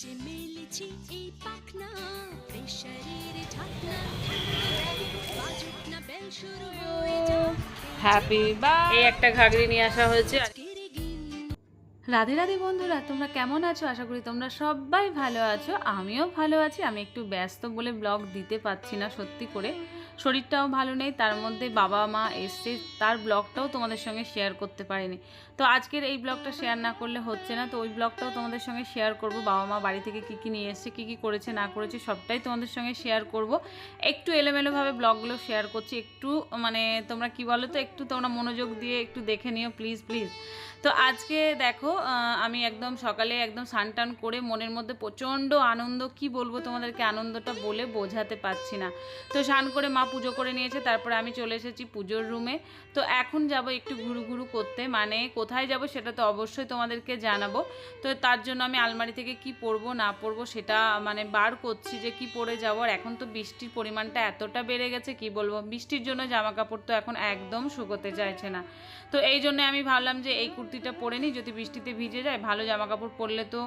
যে মেলেছি এই পাখনা প্রেশারের ঢাকনা বাজুক না বেল শুরু হয়ে যাক হ্যাপি বা এই একটা ঘাগরি নিয়ে আসা হয়েছে। রাধে রাধে বন্ধুরা তোমরা কেমন আছো? আশা করি তোমরা সবাই ভালো আছো। আমিও ভালো আছি। আমি একটু ব্যস্ত বলে ব্লগ দিতে পারছি না সত্যি করে। শরীরটাও ভালো নেই, তার মধ্যে বাবা মা এসছে, তার ব্লগটাও তোমাদের সঙ্গে শেয়ার করতে পারিনি। তো আজকের এই ব্লগটা শেয়ার না করলে হচ্ছে না, তো ওই ব্লগটাও তোমাদের সঙ্গে শেয়ার করব, বাবা মা বাড়ি থেকে কী কী নিয়ে এসছে, কী কী করেছে, না করেছে, সবটাই তোমাদের সঙ্গে শেয়ার করব। একটু এলোমেলোভাবে ব্লগগুলো শেয়ার করছি, একটু মানে তোমরা কি বলো তো একটু তোমরা মনোযোগ দিয়ে একটু দেখে নিও প্লিজ প্লিজ তো আজকে দেখো আমি একদম সকালে একদম স্নান টান করে মনের মধ্যে প্রচণ্ড আনন্দ, কি বলব তোমাদেরকে, আনন্দটা বলে বোঝাতে পারছি না। তো স্নান করে মা পুজো করে নিয়েছে, তারপরে আমি চলে এসেছি পুজোর রুমে। তো এখন যাব একটু ঘুরু ঘুরু করতে মানে কোথায় যাব সেটা তো অবশ্যই তোমাদেরকে জানাব। তো তার জন্য আমি আলমারি থেকে কি পরবো, না পরবো সেটা মানে বার করছি যে কি পরে যাব। আর এখন তো বৃষ্টির পরিমাণটা এতটা বেড়ে গেছে, কি বলব? বৃষ্টির জন্য জামা কাপড় তো এখন একদম শুকোতে চাইছে না। তো এই জন্য আমি ভাবলাম যে এই কুর্তিটা পরে নিই যদি বৃষ্টিতে ভিজে যায়, ভালো জামা কাপড় পরলে তো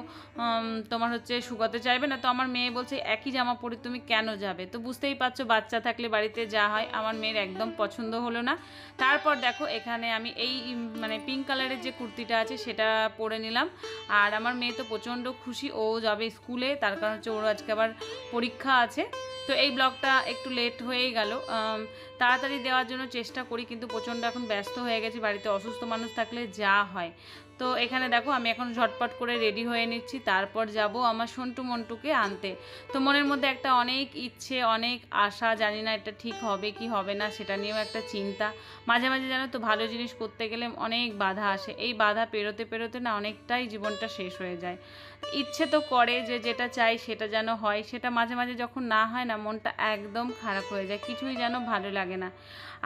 তোমার হচ্ছে শুকাতে চাইবে না। তো আমার মেয়ে বলছে, একই জামা পরে তুমি কেন যাবে? তো বুঝতেই পারছ, বাচ্চা থাকলে বাড়িতে যা হয়, আমার মেয়ের একদম পছন্দ হলো না। তারপর দেখো, এখানে আমি এই মানে পিঙ্ক কালারের যে কুর্তিটা আছে, সেটা পরে নিলাম। আর আমার মেয়ে তো প্রচণ্ড খুশি, ও যাবে স্কুলে, তার কারণ হচ্ছে ওর আজকে আবার পরীক্ষা আছে। তো এই ব্লগটা একটু লেট হয়েই গেল। তাড়াতাড়ি দেওয়ার জন্য চেষ্টা করি, কিন্তু প্রচণ্ড এখন ব্যস্ত হয়ে গেছি, বাড়িতে অসুস্থ মানুষ থাকলে যা হয়। তো এখানে দেখো, আমি এখন ঝটপট করে রেডি হয়ে নিচ্ছি, তারপর যাব আমার সন্টু মন্টুকে আনতে। তো মনের মধ্যে একটা অনেক ইচ্ছে, অনেক আশা, জানি না এটা ঠিক হবে কি হবে না, সেটা নিয়েও একটা চিন্তা। মাঝে মাঝে জানো তো, ভালো জিনিস করতে গেলে অনেক বাধা আসে। এই বাধা পেরোতে পেরোতে না অনেকটাই জীবনটা শেষ হয়ে যায়। ইচ্ছে তো করে যে যেটা চাই সেটা যেন হয়, সেটা মাঝে মাঝে যখন না হয় না, মনটা একদম খারাপ হয়ে যায়, কিছুই যেন ভালো লাগে না।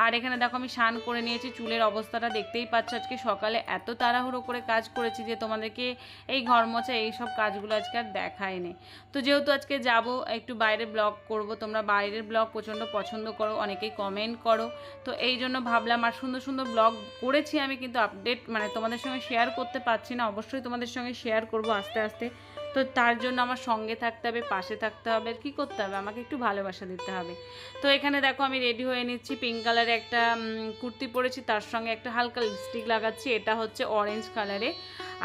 আর এখানে দেখো আমি স্নান করে নিয়েছি, চুলের অবস্থাটা দেখতেই পাচ্ছ। আজকে সকালে এত তাড়াহুড়ো করে কাজ করেছি যে তোমাদেরকে এই ঘর মোছা, এই সব কাজগুলো আজকে আর দেখায়নি তো যেহেতু আজকে যাব, একটু বাইরে ব্লগ করব, তোমরা বাইরের ব্লগ প্রচণ্ড পছন্দ করো, অনেকেই কমেন্ট করো। তো এই জন্য ভাবলাম আর সুন্দর সুন্দর ব্লগ করেছি আমি, কিন্তু আপডেট মানে তোমাদের সঙ্গে শেয়ার করতে পারছি না, অবশ্যই তোমাদের সঙ্গে শেয়ার করব আস্তে আস্তে। তো তার জন্য আমার সঙ্গে থাকতে হবে, পাশে থাকতে হবে, আর কী করতে হবে? আমাকে একটু ভালোবাসা দিতে হবে। তো এখানে দেখো আমি রেডি হয়ে নিচ্ছি পিঙ্ক কালারে একটা কুর্তি পরেছি, তার সঙ্গে একটা হালকা লিপস্টিক লাগাচ্ছি, এটা হচ্ছে অরেঞ্জ কালারে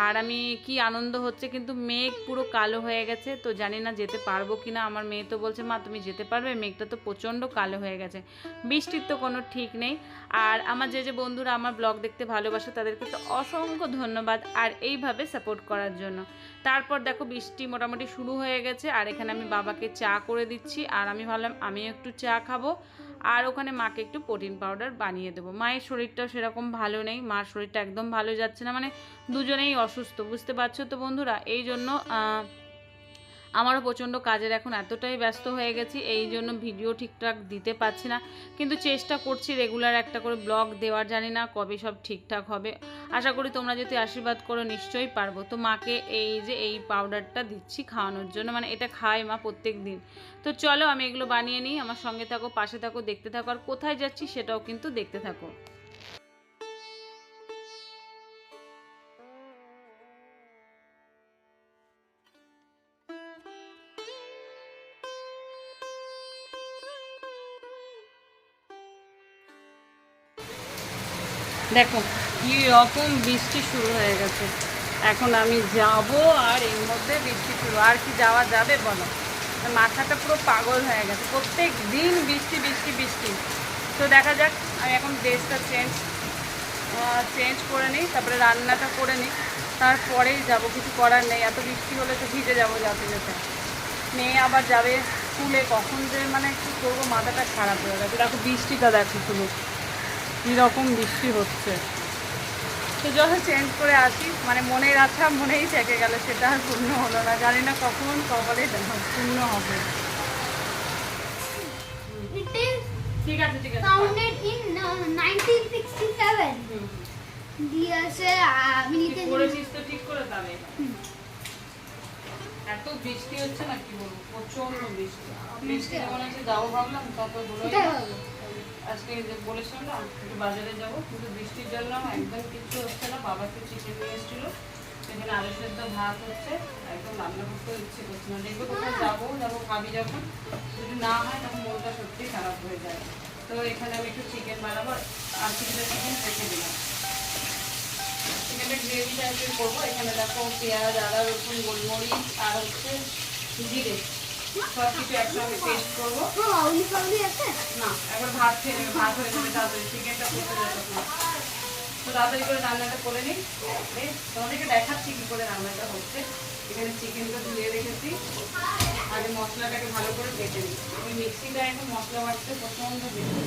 আর আমি কি আনন্দ হচ্ছে, কিন্তু মেঘ পুরো কালো হয়ে গেছে, তো জানি না যেতে পারব কি না আমার মেয়ে তো বলছে, মা, তুমি যেতে পারবে? মেঘটা তো প্রচণ্ড কালো হয়ে গেছে। বৃষ্টির তো কোনো ঠিক নেই। আর আমার যে যে বন্ধুরা আমার ব্লগ দেখতে ভালোবাসে, তাদেরকে তো অসংখ্য ধন্যবাদ আর এইভাবে সাপোর্ট করার জন্য। তারপর দেখো, বৃষ্টি মোটামুটি শুরু হয়ে গেছে, আর এখানে আমি বাবাকে চা করে দিচ্ছি। আর আমি ভাবলাম, আমিও একটু চা খাব। আর ওখানে মাকে একটু প্রোটিন পাউডার বানিয়ে দেবো। মায়ের শরীরটাও সেরকম ভালো নেই, মার শরীরটা একদম ভালো যাচ্ছে না। মানে দুজনেই অসুস্থ, বুঝতে পারছ তো বন্ধুরা? এই জন্য আমারও প্রচণ্ড কাজের এখন এতটাই ব্যস্ত হয়ে গেছি এই জন্য ভিডিও ঠিকঠাক দিতে পারছি না। কিন্তু চেষ্টা করছি রেগুলার একটা করে ব্লগ দেওয়ার, জানি না কবে সব ঠিকঠাক হবে। আশা করি তোমরা যদি আশীর্বাদ করো, নিশ্চয়ই পারব। তো মাকে এই যে, এই পাউডারটা দিচ্ছি খাওয়ানোর জন্য মানে এটা খায় মা প্রত্যেক দিন তো চলো, আমি এগুলো বানিয়ে নিই, আমার সঙ্গে থাকো, পাশে থাকো, দেখতে থাকো, আর কোথায় যাচ্ছি সেটাও কিন্তু দেখতে থাকো। দেখো, কি রকম বৃষ্টি শুরু হয়ে গেছে। এখন আমি যাব আর এর মধ্যে বৃষ্টি শুরু। আর কি যাওয়া যাবে বলো? মাথাটা পুরো পাগল হয়ে গেছে। প্রত্যেক দিন বৃষ্টি বৃষ্টি বৃষ্টি। তো দেখা যাক, আমি এখন ড্রেসটা চেঞ্জ চেঞ্জ করে নিই, তারপরে রান্নাটা করে নিই। তারপরেই যাব, কিছু করার নেই। এত বৃষ্টি হলে তো ভিজে যাব যাতে যেতে। মেয়ে আবার যাবে স্কুলে, কখন যে মানে কী করব, মাথাটা খারাপ হয়ে গেছে। দেখো, বৃষ্টিটা দেখো শুধু। কীরকম বৃষ্টি হচ্ছে? তো যখন চেঞ্জ করে আসি। মানে মনের আশা মনেই থেকে গেল সেটা আর পূর্ণ হলো না। জানি না কখন কবলে পূর্ণ হবে। ঠিক আছে ঠিক আছে। founded in uh, 1967. হুম। দিয়েছে আমি নিতে করেছিস তো ঠিক করে তবে এত বৃষ্টি হচ্ছে না কি বলব প্রচণ্ড বৃষ্টি বৃষ্টি যাব ভাবলাম বলে যাব? আজকে যে বলেছিলাম না, একটু বাজারে যাব, কিন্তু বৃষ্টির জন্য একদম কিচ্ছু হচ্ছে না। বাবা একটু চিকেন নিয়ে এসেছিল, সেখানে আলু সেদ্ধ ভাত হচ্ছে, একদম রান্না করতেও ইচ্ছে করছে না। দেখব কোথাও যাব যাব খাবি যখন, যদি না হয় তখন মনটা সত্যি খারাপ হয়ে যায়। তো এখানে আমি একটু চিকেন বানাবো, আর কিছুটা চিকেন রেখে দিলাম। চিকেনটা গ্রেভি টাইপের করব। এখানে দেখো পেঁয়াজ, আদা, রসুন, গোলমরিচ, আর হচ্ছে জিরে। সব কিছু একসঙ্গে পেস্ট করব। আউলি ফাউলি আছে? না একবার ভাত খেয়ে ভাত হয়ে যাবে তাড়াতাড়ি চিকেনটা করতে যাবে তো তাড়াতাড়ি করে রান্নাটা করে নিই। তোমাদেরকে দেখাচ্ছি কি করে রান্নাটা হচ্ছে। এখানে চিকেনটা ধুয়ে রেখেছি। আগে মশলাটাকে ভালো করে বেটে নিই। ওই মিক্সিটা এখন মশলা বাটতে প্রচণ্ড বেশি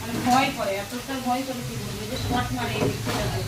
মানে ভয় করে এতটা ভয় করে কি বলব? যে শর্ট মারে এই মিক্সিটাতে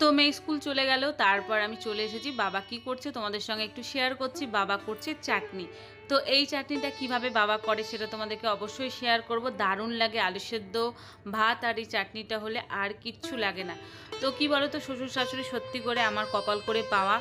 তো মেয়ে স্কুল চলে গেল, তারপর আমি চলে এসেছি। বাবা কি করছে তোমাদের সঙ্গে একটু শেয়ার করছি, বাবা করছে চাটনি। তো এই চাটনিটা কীভাবে বাবা করে সেটা তোমাদেরকে অবশ্যই শেয়ার করব। দারুণ লাগে, আলু সেদ্ধ, ভাত আর এই চাটনিটা হলে আর কিচ্ছু লাগে না। তো কি বলো তো শ্বশুর শাশুড়ি সত্যি করে আমার কপাল করে পাওয়া।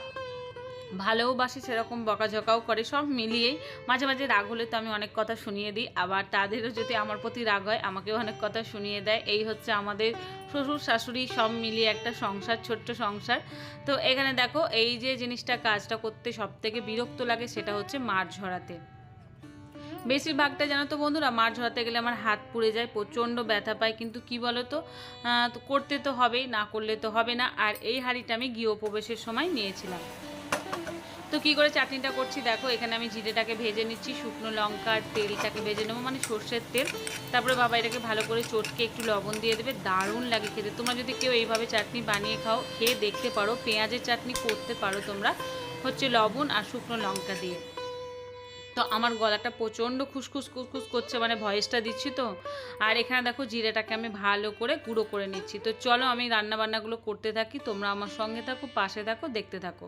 ভালোবাসে সেরকম বকাঝকাও করে, সব মিলিয়েই। মাঝে মাঝে রাগ হলে তো আমি অনেক কথা শুনিয়ে দিই। আবার তাদেরও যদি আমার প্রতি রাগ হয়, আমাকেও অনেক কথা শুনিয়ে দেয়। এই হচ্ছে আমাদের শ্বশুর, শাশুড়ি সব মিলিয়ে একটা সংসার, ছোট্ট সংসার। তো এখানে দেখো, এই যে জিনিসটা, কাজটা করতে সব থেকে বিরক্ত লাগে সেটা হচ্ছে মাছ ঝরাতে। বেশিরভাগটা জানো তো বন্ধুরা মাছ ঝরাতে গেলে আমার হাত পুড়ে যায়, প্রচণ্ড ব্যথা পায়। কিন্তু কি বলো তো করতে তো হবেই, না করলে তো হবে না। আর এই হাঁড়িটা আমি গৃহপ্রবেশের সময় নিয়েছিলাম। তো কি করে চাটনিটা করছি? দেখো, এখানে আমি জিরেটাকে ভেজে নিচ্ছি, শুকনো লঙ্কা তেলটাকে ভেজে নেব মানে সর্ষের তেল। তারপরে বাবা এটাকে ভালো করে চটকে একটু লবণ দিয়ে দেবে, দারুণ লাগে খেতে। তোমরা যদি কেউ এইভাবে চাটনি বানিয়ে খাও, খেয়ে দেখতে পারো, পেঁয়াজের চাটনি করতে পারো তোমরা। হচ্ছে লবণ আর শুকনো লঙ্কা দিয়ে। তো আমার গলাটা প্রচণ্ড খুসখুস খুসখুস করছে মানে ভয়েসটা দিচ্ছি তো। আর এখানে দেখো, জিরেটাকে আমি ভালো করে গুঁড়ো করে নিচ্ছি। তো চলো, আমি রান্না বান্নাগুলো করতে থাকি, তোমরা আমার সঙ্গে থাকো, পাশে থাকো, দেখতে থাকো।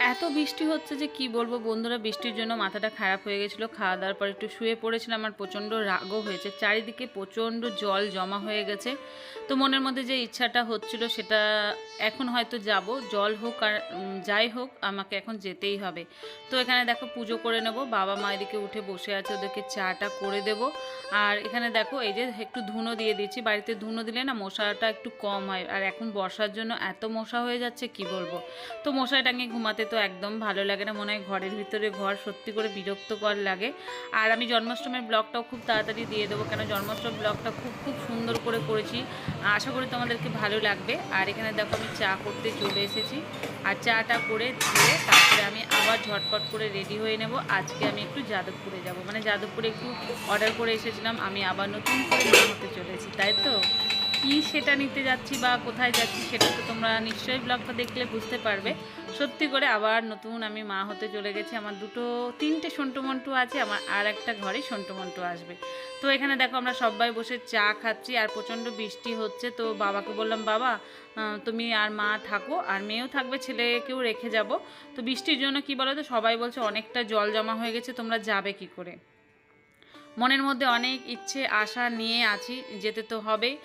এত বৃষ্টি হচ্ছে যে কি বলব? বন্ধুরা, বৃষ্টির জন্য মাথাটা খারাপ হয়ে গেছিল। খাওয়া দাওয়ার পর একটু শুয়ে পড়েছিলাম আমার প্রচণ্ড রাগও হয়েছে। চারিদিকে প্রচণ্ড জল জমা হয়ে গেছে। তো মনের মধ্যে যে ইচ্ছাটা হচ্ছিল সেটা এখন হয়তো যাব। জল হোক আর যাই হোক, আমাকে এখন যেতেই হবে। তো এখানে দেখো পুজো করে নেব। বাবা মা এদিকে উঠে বসে আছে, ওদেরকে চাটা করে দেব। আর এখানে দেখো এই যে একটু ধুনো দিয়ে দিচ্ছি। বাড়িতে ধুনো দিলে না মশাটা একটু কম হয়। আর এখন বর্ষার জন্য এত মশা হয়ে যাচ্ছে, কি বলব? তো মশাই টাঙিয়ে ঘুমাতে তো একদম ভালো লাগে না। মনে হয় ঘরের ভিতরে ঘর সত্যি করে বিরক্তকর লাগে। আর আমি জন্মাষ্টমীর ব্লগটাও খুব তাড়াতাড়ি দিয়ে দেবো, কেন জন্মাষ্টমী ব্লগটা খুব খুব সুন্দর করে করেছি। আশা করি তোমাদেরকে ভালো লাগবে। আর এখানে দেখো আমি চা করতে চলে এসেছি। আর চাটা করে দিয়ে তারপরে আমি আবার ঝটপট করে রেডি হয়ে নেব। আজকে আমি একটু যাদবপুরে যাব। মানে যাদবপুরে একটু অর্ডার করে এসেছিলাম। আমি আবার নতুন করে হতে চলেছি, তাই তো? কি সেটা নিতে যাচ্ছি বা কোথায় যাচ্ছি সেটা তো তোমরা নিশ্চয়ই ব্লগটা দেখলে বুঝতে পারবে। সত্যি করে আবার নতুন আমি মা হতে চলে গেছি, আমার দুটো, তিনটে সন্টু মন্টু আছে, আমার আর একটা ঘরে সন্টু মন্টু আসবে। তো এখানে দেখো আমরা সবাই বসে চা খাচ্ছি আর প্রচণ্ড বৃষ্টি হচ্ছে, তো বাবাকে বললাম, বাবা তুমি আর মা থাকো, আর মেয়েও থাকবে, ছেলেকেও রেখে যাব। তো বৃষ্টির জন্য কি বলো তো সবাই বলছে অনেকটা জল জমা হয়ে গেছে, তোমরা যাবে কি করে? মনের মধ্যে অনেক ইচ্ছে, আশা নিয়ে আছি, যেতে তো হবেই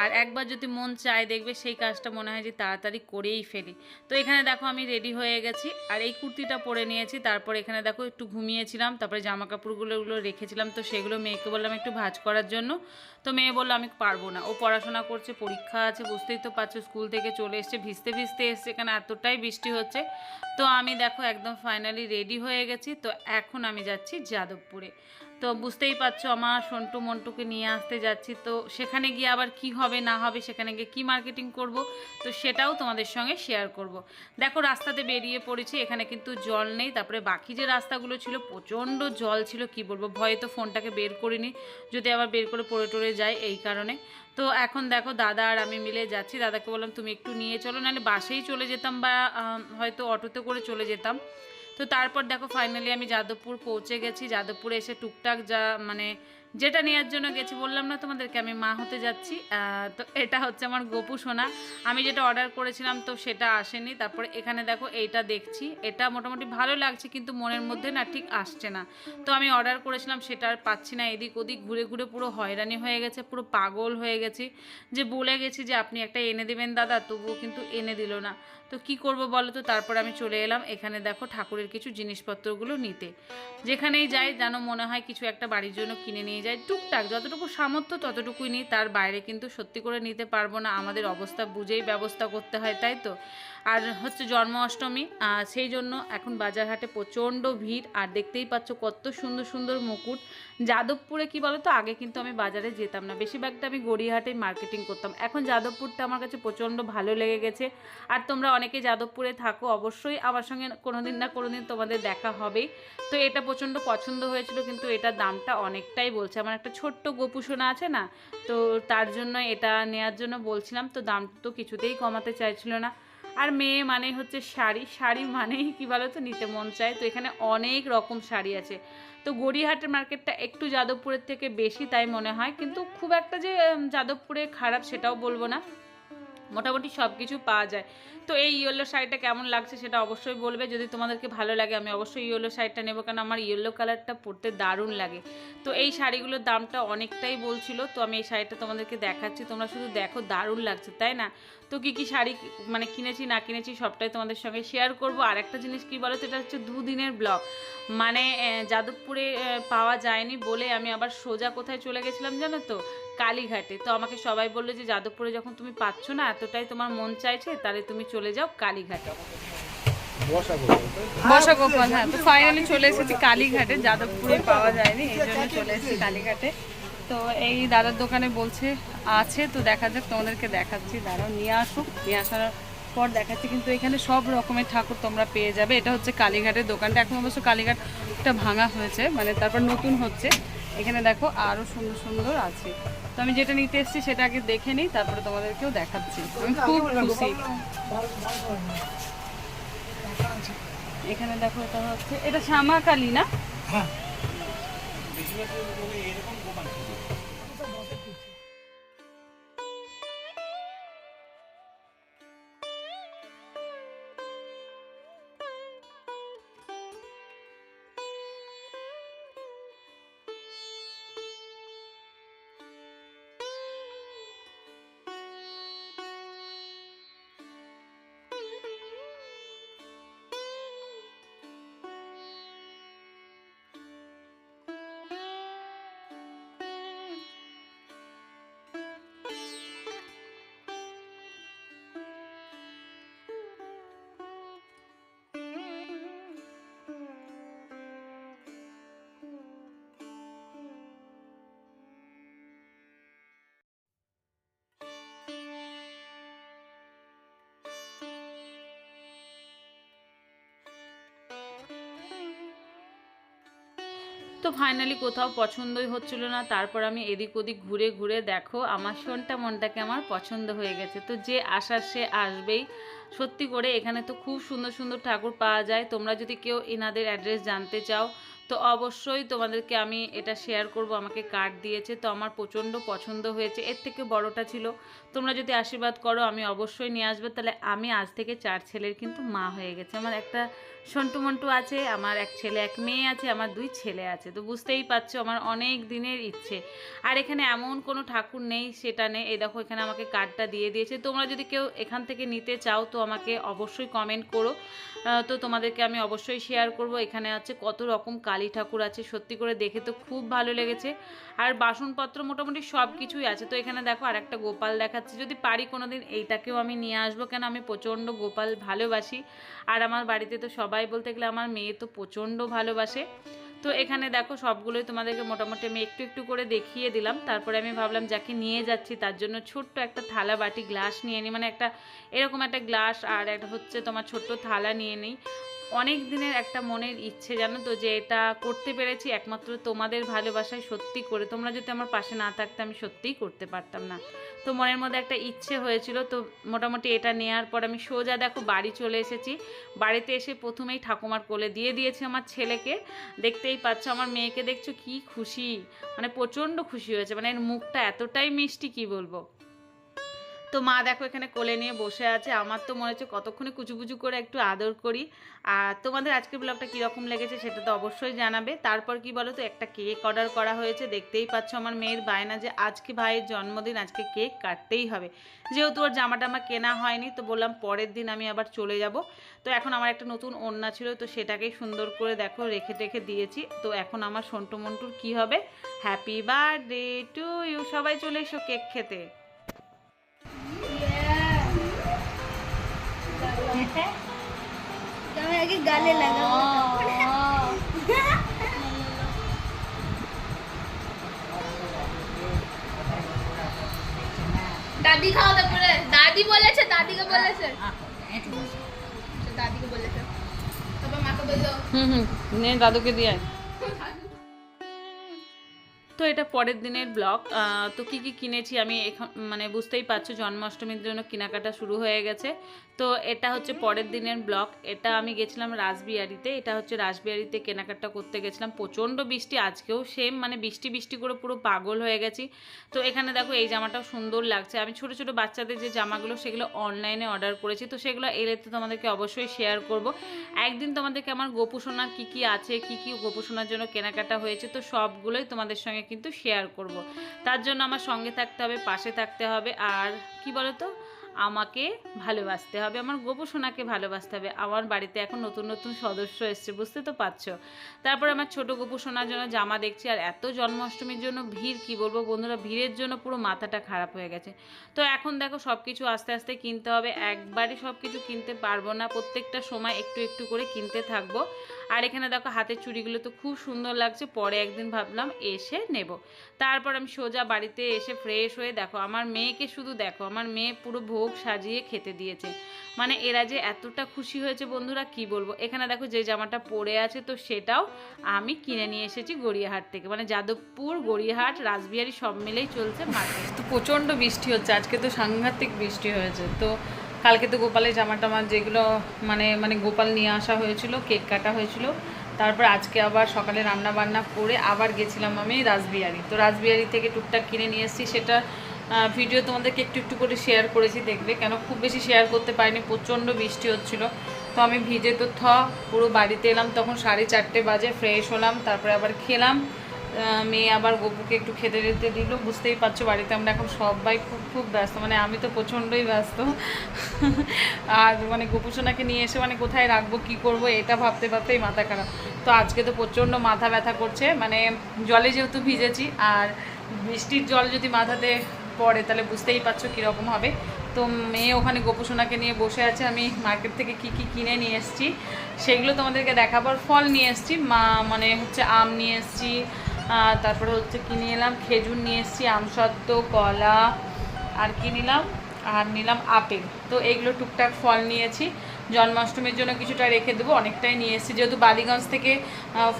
আর একবার যদি মন চায় দেখবে সেই কাজটা মনে হয় যে তাড়াতাড়ি করেই ফেলি। তো এখানে দেখো আমি রেডি হয়ে গেছি। আর এই কুর্তিটা পরে নিয়েছি। তারপর এখানে দেখো একটু ঘুমিয়েছিলাম। তারপরে জামা কাপড়গুলো ওগুলো রেখেছিলাম। তো সেগুলো মেয়েকে বললাম একটু ভাঁজ করার জন্য। তো মেয়ে বলল, আমি পারব না। ও পড়াশোনা করছে, পরীক্ষা আছে, বুঝতেই তো পারছ, স্কুল থেকে চলে এসছে, ভিজতে ভিজতে এসছে। এখানে এতটাই বৃষ্টি হচ্ছে। তো আমি দেখো একদম ফাইনালি রেডি হয়ে গেছি। তো এখন আমি যাচ্ছি যাদবপুরে। তো বুঝতেই পারছ আমার সন্টু মন্টুকে নিয়ে আসতে যাচ্ছি। তো সেখানে গিয়ে আবার কি হবে না হবে সেখানে গিয়ে কী মার্কেটিং করব, তো সেটাও তোমাদের সঙ্গে শেয়ার করব। দেখো রাস্তাতে বেরিয়ে পড়েছি, এখানে কিন্তু জল নেই, তারপরে বাকি যে রাস্তাগুলো ছিল প্রচণ্ড জল ছিল, কি বলব, ভয়ে তো ফোনটাকে বের করিনি, যদি আবার বের করে পড়ে টরে যায় এই কারণে। তো এখন দেখো দাদা আর আমি মিলে যাচ্ছি, দাদাকে বললাম তুমি একটু নিয়ে চলো, নাহলে বাসেই চলে যেতাম বা হয়তো অটোতে করে চলে যেতাম। তো তারপর দেখো ফাইনালি আমি যাদবপুর পৌঁছে গেছি। যাদবপুরে এসে টুকটাক যা মানে যেটা নেওয়ার জন্য গেছি বললাম না তোমাদেরকে, আমি মা হতে যাচ্ছি। তো এটা হচ্ছে আমার গোপু সোনা। আমি যেটা অর্ডার করেছিলাম তো সেটা আসেনি। তারপরে এখানে দেখো এইটা দেখছি। এটা মোটামুটি ভালো লাগছে কিন্তু মনের মধ্যে না ঠিক আসছে না। তো আমি অর্ডার করেছিলাম, সেটা আর পাচ্ছি না। এদিক ওদিক ঘুরে ঘুরে পুরো হয়রানি হয়ে গেছে, পুরো পাগল হয়ে গেছি। যে বলে গেছি যে, আপনি একটা এনে দেবেন দাদা, তবুও কিন্তু এনে দিল না। তো কি করব বলো তো? তারপর আমি চলে এলাম। এখানে দেখো ঠাকুরের কিছু জিনিসপত্রগুলো নিতে। যেখানেই যাই যেন মনে হয় কিছু একটা বাড়ির জন্য কিনে নিয়ে যাই। টুকটাক যতটুকু সামর্থ্য ততটুকুই নিই। তার বাইরে কিন্তু সত্যি করে নিতে পারব না। আমাদের অবস্থা বুঝেই ব্যবস্থা করতে হয় তাই তো? আর হচ্ছে জন্মাষ্টমী আহ, সেই জন্য এখন বাজারহাটে প্রচণ্ড ভিড়। আর দেখতেই পাচ্ছ কত সুন্দর সুন্দর মুকুট। যাদবপুরে কি বলো তো? আগে কিন্তু আমি বাজারে যেতাম না। বেশিরভাগটা আমি গড়িয়াহাটে মার্কেটিং করতাম। এখন যাদবপুরটা আমার কাছে প্রচণ্ড ভালো লেগে গেছে। আর তোমরা অনেকে যাদবপুরে থাকো, অবশ্যই আমার সঙ্গে কোনোদিন না কোনোদিন তোমাদের দেখা হবেই তো এটা প্রচণ্ড পছন্দ হয়েছিল, কিন্তু এটার দামটা অনেকটাই বলছে। আমার একটা ছোট্ট গোপুসোনা আছে না, তো তার জন্য এটা নেয়ার জন্য বলছিলাম, তো দাম তো কিছুতেই কমাতে চাইছিল না। আর মেয়ে মানে হচ্ছে শাড়ি শাড়ি মানেই কী বলো তো নিতে মন চায়। তো এখানে অনেক রকম শাড়ি আছে। তো গড়িয়াহাটের মার্কেটটা একটু যাদবপুরের থেকে বেশি তাই মনে হয়, কিন্তু খুব একটা যে যাদবপুরে খারাপ সেটাও বলব না। মোটামুটি সব কিছু পাওয়া যায়। তো এই ইয়েলো শাড়িটা কেমন লাগছে সেটা অবশ্যই বলবে। যদি তোমাদেরকে ভালো লাগে, আমি অবশ্যই ইয়েলো শাড়িটা নেব, কারণ আমার ইয়েলো কালারটা পরতে দারুণ লাগে। তো এই শাড়িগুলোর দামটা অনেকটাই বলছিল, তো আমি এই শাড়িটা তোমাদেরকে দেখাচ্ছি। তোমরা শুধু দেখো, দারুণ লাগছে, তাই না? তো কী কী শাড়ি মানে কিনেছি, না কিনেছি, সবটাই তোমাদের সঙ্গে শেয়ার করব। আর একটা জিনিস কি বলো তো, এটা হচ্ছে দুদিনের ব্লগ মানে যাদবপুরে পাওয়া যায়নি বলে আমি আবার সোজা কোথায় চলে গেছিলাম জানো তো? কালীঘাটে। তো আমাকে সবাই বলল যে যাদবপুরে যখন তুমি পাচ্ছ না এতটাই তোমার মন চাইছে তাহলে তুমি চলে যাও কালীঘাটে। বসা গোপাল হ্যাঁ তো ফাইনালি চলে এসেছি কালীঘাটে। যাদবপুরে পাওয়া যায়নি এই জন্য চলে এসেছি কালীঘাটে। তো এই দাদার দোকানে বলছে আছে তো দেখা যাক তোমাদেরকে দেখাচ্ছি। দাঁড়াও নিয়ে আসুক। নিয়ে আসার পর দেখাচ্ছি কিন্তু এখানে সব রকমের ঠাকুর তোমরা পেয়ে যাবে। এটা হচ্ছে কালীঘাটের দোকানটা। এখন অবশ্য কালীঘাটটা ভাঙা হয়েছে মানে তারপর নতুন হচ্ছে। এখানে দেখো আরও সুন্দর সুন্দর আছে। তো আমি যেটা নিতে এসেছি সেটা আগে দেখে নিই তারপরে তোমাদেরকেও দেখাচ্ছি। আমি খুব খুশি। এখানে দেখো এটা হচ্ছে এটা শ্যামাকালী না? তো ফাইনালি কোথাও পছন্দই হচ্ছিল না। তারপর আমি এদিক ওদিক ঘুরে ঘুরে দেখো, আমার শোনটা মনটাকে আমার পছন্দ হয়ে গেছে। তো যে আসার সে আসবেই। সত্যি করে এখানে তো খুব সুন্দর সুন্দর ঠাকুর পাওয়া যায়। তোমরা যদি কেউ এনাদের অ্যাড্রেস জানতে চাও, তো অবশ্যই তোমাদেরকে আমি এটা শেয়ার করব। আমাকে কার্ড দিয়েছে। তো আমার প্রচণ্ড পছন্দ হয়েছে। এর থেকে বড়টা ছিল, তোমরা যদি আশীর্বাদ করো, আমি অবশ্যই নিয়ে আসব। তাহলে আমি আজ থেকে চার ছেলের কিন্তু মা হয়ে গেছে। আমার একটা সন্টু মন্টু আছে, আমার এক ছেলে, এক মেয়ে আছে, আমার দুই ছেলে আছে। তো বুঝতেই পারছ আমার অনেক দিনের ইচ্ছে। আর এখানে এমন কোনো ঠাকুর নেই, সেটা নেই। এই দেখো এখানে আমাকে কার্ডটা দিয়ে দিয়েছে। তোমরা যদি কেউ এখান থেকে নিতে চাও, তো আমাকে অবশ্যই কমেন্ট করো। তো তোমাদেরকে আমি অবশ্যই শেয়ার করব। এখানে আছে কত রকম কালী ঠাকুর আছে। সত্যি করে দেখে তো খুব ভালো লেগেছে। আর বাসনপত্র মোটামুটি সব কিছুই আছে। তো এখানে দেখো আর একটা গোপাল দেখাচ্ছে। যদি পারি কোনো দিন এইটাকেও আমি নিয়ে আসব। কেন আমি প্রচণ্ড গোপাল ভালোবাসি। আর আমার বাড়িতে তো সবাই বলতে গেলে আমার মেয়ে তো প্রচণ্ড ভালোবাসে। তো এখানে দেখো সবগুলোই তোমাদেরকে মোটামুটি আমি একটু একটু করে দেখিয়ে দিলাম। তারপরে আমি ভাবলাম যাকে নিয়ে যাচ্ছি, তার জন্য ছোট্ট একটা থালা বাটি, গ্লাস নিয়ে নিই মানে একটা এরকম একটা গ্লাস আর একটা হচ্ছে তোমার ছোট্ট থালা নিয়ে নিই অনেক দিনের একটা মনের ইচ্ছে, জানো তো, যে এটা করতে পেরেছি একমাত্র তোমাদের ভালোবাসায় সত্যি করে। তোমরা যদি আমার পাশে না থাকতে, আমি সত্যিই করতে পারতাম না। তো মনের মধ্যে একটা ইচ্ছে হয়েছিল, তো মোটামুটি এটা নেওয়ার পর আমি সোজা দেখো বাড়ি চলে এসেছি। বাড়িতে এসে প্রথমেই ঠাকুমার কোলে দিয়ে দিয়েছি আমার ছেলেকে। দেখতেই পাচ্ছ, আমার মেয়েকে দেখছ কি খুশি মানে প্রচণ্ড খুশি হয়েছে। মানে এর মুখটা এতটাই মিষ্টি, কি বলব? তো মা দেখো এখানে কোলে নিয়ে বসে আছে। আমার তো মনে হচ্ছে কতক্ষণে কুচুকুচু করে একটু আদর করি। আর তোমাদের আজকের ব্লগটা কীরকম লেগেছে সেটা তো অবশ্যই জানাবে। তারপর কি বলো তো একটা কেক অর্ডার করা হয়েছে। দেখতেই পাচ্ছ আমার মেয়ের বায়না যে আজকে ভাইয়ের জন্মদিন, আজকে কেক কাটতেই হবে। যেহেতু ওর জামা টামা কেনা হয়নি, তো বললাম পরের দিন আমি আবার চলে যাব। তো এখন আমার একটা নতুন ওড়না ছিল, তো সেটাকেই সুন্দর করে দেখো রেখে টেখে দিয়েছি। তো এখন আমার সন্টু মন্টুর কী হবে? হ্যাপি বার্থডে টু ইউ সবাই চলে এসো কেক খেতে। তুমি আগে গালে লাগাবো দাদি খাও তারপরে দাদি বলেছে দাদিকে বলেছে দাদিকে বলেছে তারপর মাকে বলল হুম হুম নে দাদুকে দিয়ে আয়। তো এটা পরের দিনের ব্লগ। তো কি কি কিনেছি আমি এখন মানে বুঝতেই পারছ, জন্মাষ্টমীর জন্য কেনাকাটা শুরু হয়ে গেছে। তো এটা হচ্ছে পরের দিনের ব্লগ। এটা আমি গেছিলাম রাসবিহারিতে। এটা হচ্ছে রাসবিহারিতে কেনাকাটা করতে গেছিলাম। প্রচণ্ড বৃষ্টি, আজকেও সেম মানে বৃষ্টি বৃষ্টি করে পুরো পাগল হয়ে গেছি। তো এখানে দেখো এই জামাটাও সুন্দর লাগছে। আমি ছোট ছোট বাচ্চাদের যে জামাগুলো, সেগুলো অনলাইনে অর্ডার করেছি। তো সেগুলো এলে তো তোমাদেরকে অবশ্যই শেয়ার করব। একদিন তোমাদেরকে আমার গোপুসোনার কী কী আছে, কী কী গোপুসোনার জন্য কেনাকাটা হয়েছে, তো সবগুলোই তোমাদের সঙ্গে কিন্তু শেয়ার করব। তার জন্য আমার সঙ্গে থাকতে হবে, পাশে থাকতে হবে। আর কি বলো তো আমাকে ভালোবাসতে হবে, আমার গোপুসোনাকে ভালোবাসতে হবে। আমার বাড়িতে এখন নতুন নতুন সদস্য এসছে, বুঝতে তো পারছ? তারপর আমার ছোট গোপুসোনার জন্য জামা দেখছি, আর এত জন্মাষ্টমীর জন্য ভিড়, কি বলব বন্ধুরা, ভিড়ের জন্য পুরো মাথাটা খারাপ হয়ে গেছে। তো এখন দেখো সব কিছু আস্তে আস্তে কিনতে হবে, একবারই সব কিছু কিনতে পারব না, প্রত্যেকটা সময় একটু একটু করে কিনতে থাকব। আর এখানে দেখো হাতের চুড়িগুলো তো খুব সুন্দর লাগছে, পরে একদিন ভাবলাম এসে নেব। তারপর আমি সোজা বাড়িতে এসে ফ্রেশ হয়ে দেখো, আমার মেয়েকে শুধু দেখো, আমার মেয়ে পুরো ভোগ সাজিয়ে খেতে দিয়েছে। মানে এরা যে এতটা খুশি হয়েছে বন্ধুরা, কি বলব? এখানে দেখো যে জামাটা পরে আছে, তো সেটাও আমি কিনে নিয়ে এসেছি গড়িয়াহাট থেকে। মানে যাদবপুর, গড়িয়াহাট, রাসবিহারি সব মিলেই চলছে মার্কেট তো প্রচণ্ড বৃষ্টি হচ্ছে, আজকে তো সাংঘাতিক বৃষ্টি হয়েছে। তো কালকে তো গোপালের জামা টামা যেগুলো মানে মানে গোপাল নিয়ে আসা হয়েছিল, কেক কাটা হয়েছিল, তারপর আজকে আবার সকালে রান্না বান্না করে আবার গেছিলাম আমি রাসবিহারি। তো রাসবিহারি থেকে টুকটাক কিনে নিয়ে এসেছি, সেটা ভিডিও তোমাদেরকে একটু একটু করে শেয়ার করেছি, দেখবে। কেন? খুব বেশি শেয়ার করতে পারিনি, প্রচণ্ড বৃষ্টি হচ্ছিল। তো আমি ভিজে তো থ, পুরো বাড়িতে এলাম, তখন সাড়ে চারটে বাজে ফ্রেশ হলাম, তারপরে আবার খেলাম। মেয়ে আবার গপুকে একটু খেতে দিতে দিল, বুঝতেই পারছ, বাড়িতে আমরা এখন সবাই খুব খুব ব্যস্ত মানে আমি তো প্রচণ্ডই ব্যস্ত। আর মানে গোপুসোনাকে নিয়ে এসে মানে কোথায় রাখব, কি করব, এটা ভাবতে, ভাবতেই মাথা খারাপ। তো আজকে তো প্রচণ্ড মাথা ব্যথা করছে মানে জলে যেহেতু ভিজেছি, আর বৃষ্টির জল যদি মাথাতে পড়ে তাহলে বুঝতেই পারছ কীরকম হবে। তো মেয়ে ওখানে গোপুসোনাকে নিয়ে বসে আছে, আমি মার্কেট থেকে কি কি কিনে নিয়ে এসেছি, সেগুলো তোমাদেরকে দেখাবার ফল নিয়ে এসেছি, মা মানে হচ্ছে আম নিয়ে এসেছি তারপরে হচ্ছে কিনে এলাম, খেজুর নিয়ে এসেছি আমসত্ত্ব কলা, আর কি নিলাম? আর নিলাম আপেল। তো এগুলো টুকটাক ফল নিয়েছি। জন্মাষ্টমীর জন্য কিছুটা রেখে দেবো, অনেকটাই নিয়ে এসেছি। যেহেতু বালিগঞ্জ থেকে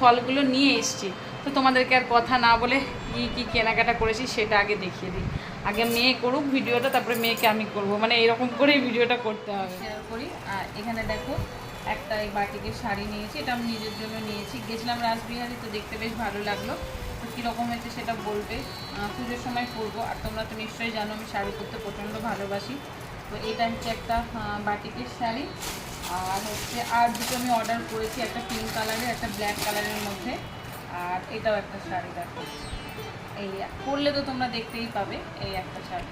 ফলগুলো নিয়ে এসেছি, তো তোমাদেরকে আর কথা না বলে কী কী কেনাকাটা করেছি, সেটা আগে দেখিয়ে দিই। আগে মেয়ে করুক ভিডিওটা, তারপরে মেয়েকে আমি করব। মানে এরকম করেই ভিডিওটা করতে হবে। করি। আর এখানে দেখো, একটা এই বাটিকের শাড়ি নিয়েছি, এটা আমি নিজের জন্য নিয়েছি। গেছিলাম রাসবিহারি, তো দেখতে বেশ ভালো লাগল। তো কীরকম হয়েছে সেটা বলবে। পুজোর সময় পরবো, আর তোমরা তো নিশ্চয়ই জানো, আমি শাড়ি পরতে প্রচণ্ড ভালোবাসি। তো এটা হচ্ছে একটা বাটিকের শাড়ি। আর হচ্ছে, আর দুটো আমি অর্ডার করেছি, একটা পিঙ্ক কালারের একটা ব্ল্যাক কালারের মধ্যে। আর এটাও একটা শাড়ি, দেখো। এই পরলে তো তোমরা দেখতেই পাবে এই একটা শাড়ি।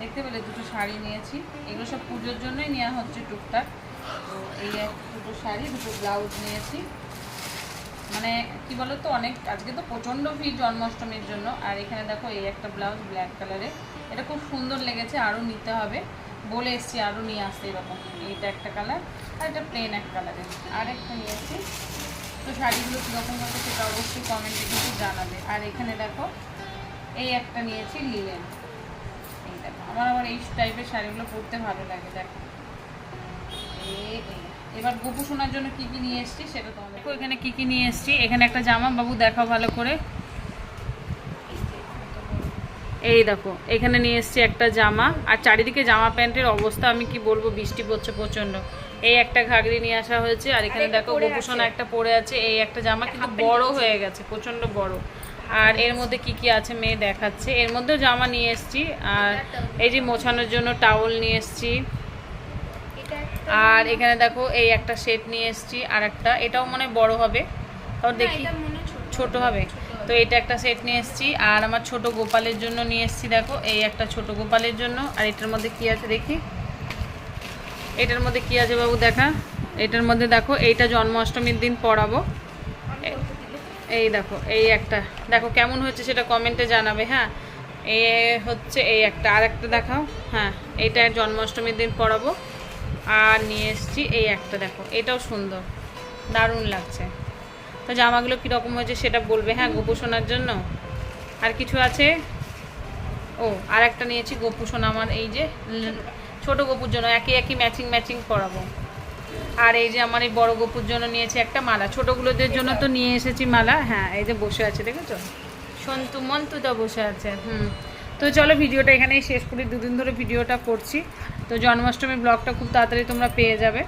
দেখতে পেলে দুটো শাড়ি নিয়েছি। এগুলো সব পুজোর জন্যই নেওয়া হচ্ছে টুকটাক। তো এই এক দুটো শাড়ি, দুটো ব্লাউজ নিয়েছি। মানে কি বলো তো অনেক, আজকে তো প্রচণ্ড ভিড় জন্মাষ্টমীর জন্য। আর এখানে দেখো এই একটা ব্লাউজ ব্ল্যাক কালারের এটা খুব সুন্দর লেগেছে, আরও নিতে হবে। বলে এসছি আরও নিয়ে আসতে এরকম। এইটা একটা কালার, আর এটা প্লেন এক কালারের। আর একটা নিয়েছি। তো শাড়িগুলো কীরকম হবে সেটা অবশ্যই কমেন্টে কিন্তু জানাবে। আর এখানে দেখো, এই একটা নিয়েছি লিলেন এই দেখো, আমার আবার এই টাইপের শাড়িগুলো পরতে ভালো লাগে, দেখো। এবার গোপু শোনার জন্য কি কি নিয়ে এসেছি সেটা তোমাদের দেখো এখানে কি কি নিয়ে এসেছি? এখানে একটা জামা, বাবু দেখাও ভালো করে। এই দেখো, এখানে নিয়ে এসেছি একটা জামা। আর চারিদিকে জামা প্যান্টের অবস্থা আমি কি বলব, বৃষ্টি পড়ছে প্রচণ্ড। এই একটা ঘাগরি নিয়ে আসা হয়েছে আর এখানে দেখো গোপুসোনা একটা পরে আছে এই একটা জামা কিন্তু বড় হয়ে গেছে প্রচণ্ড বড়। আর এর মধ্যে কি কি আছে মেয়ে দেখাচ্ছে। এর মধ্যেও জামা নিয়ে এসছি আর এই যে মোছানোর জন্য টাওয়াল নিয়ে এসেছি। আর এখানে দেখো এই একটা সেট নিয়ে এসেছি আর একটা এটাও মনে বড় হবে। তাও দেখি। ছোট হবে তো এটা একটা সেট নিয়ে এসেছি আর আমার ছোট গোপালের জন্য নিয়ে এসেছি দেখো। এই একটা ছোট গোপালের জন্য আর এটার মধ্যে কি আছে দেখি। এটার মধ্যে কি আছে বাবু দেখা? এটার মধ্যে দেখো, এইটা জন্মাষ্টমীর দিন পড়াবো। এই দেখো, এই একটা। দেখো কেমন হয়েছে সেটা কমেন্টে জানাবে হ্যাঁ? এ হচ্ছে এই একটা। আর একটা দেখাও হ্যাঁ এইটা জন্মাষ্টমীর দিন পড়াবো। আর নিয়ে এসেছি এই একটা, দেখো, এটাও সুন্দর, দারুণ লাগছে। তো জামাগুলো কীরকম হয়েছে সেটা বলবে হ্যাঁ গোপু জন্য? আর কিছু আছে? ও আর একটা নিয়েছি, গোপু আমার, এই যে ছোট গোপুর জন্য একই একই ম্যাচিং ম্যাচিং করাবো। আর এই যে আমার এই বড় গোপুর জন্য নিয়েছি একটা মালা। ছোটোগুলোদের জন্য তো নিয়ে এসেছি মালা। হ্যাঁ এই যে বসে আছে, দেখেছ? সন্তু, মন্তুদা বসে আছে, হুম। তো চলো ভিডিওটা এখানেই শেষ করি। দুদিন ধরে ভিডিওটা করছি। তো জন্মাষ্টমীর ব্লগটা খুব তাড়াতাড়ি তোমরা পেয়ে যাবে।